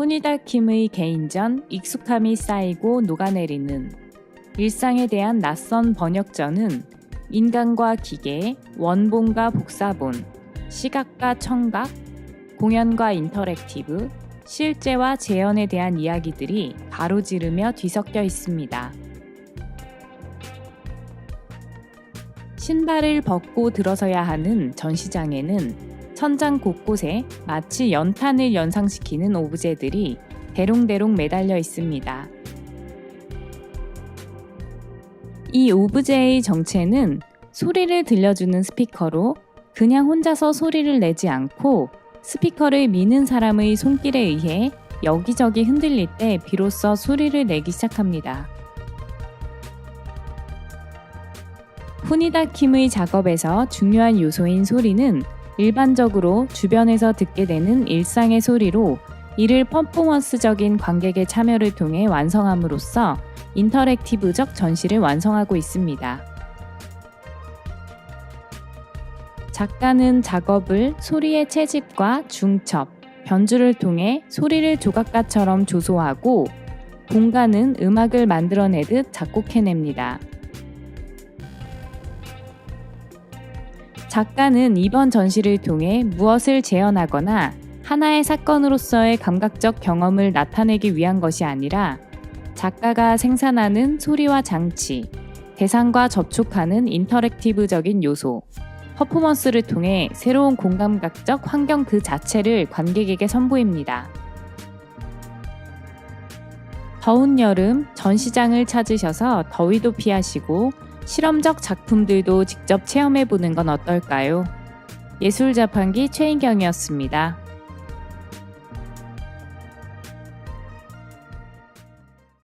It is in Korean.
후니달킴의 개인전 익숙함이 쌓이고 녹아내리는 일상에 대한 낯선 번역전은 인간과 기계, 원본과 복사본, 시각과 청각, 공연과 인터랙티브, 실제와 재현에 대한 이야기들이 가로지르며 뒤섞여 있습니다. 신발을 벗고 들어서야 하는 전시장에는 천장 곳곳에 마치 연탄을 연상시키는 오브제들이 대롱대롱 매달려 있습니다. 이 오브제의 정체는 소리를 들려주는 스피커로 그냥 혼자서 소리를 내지 않고 스피커를 미는 사람의 손길에 의해 여기저기 흔들릴 때 비로소 소리를 내기 시작합니다. 후니다킴의 작업에서 중요한 요소인 소리는 일반적으로 주변에서 듣게 되는 일상의 소리로 이를 퍼포먼스적인 관객의 참여를 통해 완성함으로써 인터랙티브적 전시를 완성하고 있습니다. 작가는 작업을 소리의 채집과 중첩, 변주를 통해 소리를 조각가처럼 조소하고 공간은 음악을 만들어내듯 작곡해냅니다. 작가는 이번 전시를 통해 무엇을 재현하거나 하나의 사건으로서의 감각적 경험을 나타내기 위한 것이 아니라 작가가 생산하는 소리와 장치, 대상과 접촉하는 인터랙티브적인 요소, 퍼포먼스를 통해 새로운 공감각적 환경 그 자체를 관객에게 선보입니다. 더운 여름 전 시장을 찾으셔서 더위도 피하시고 실험적 작품들도 직접 체험해 보는 건 어떨까요? 예술 자판기 최인경이었습니다.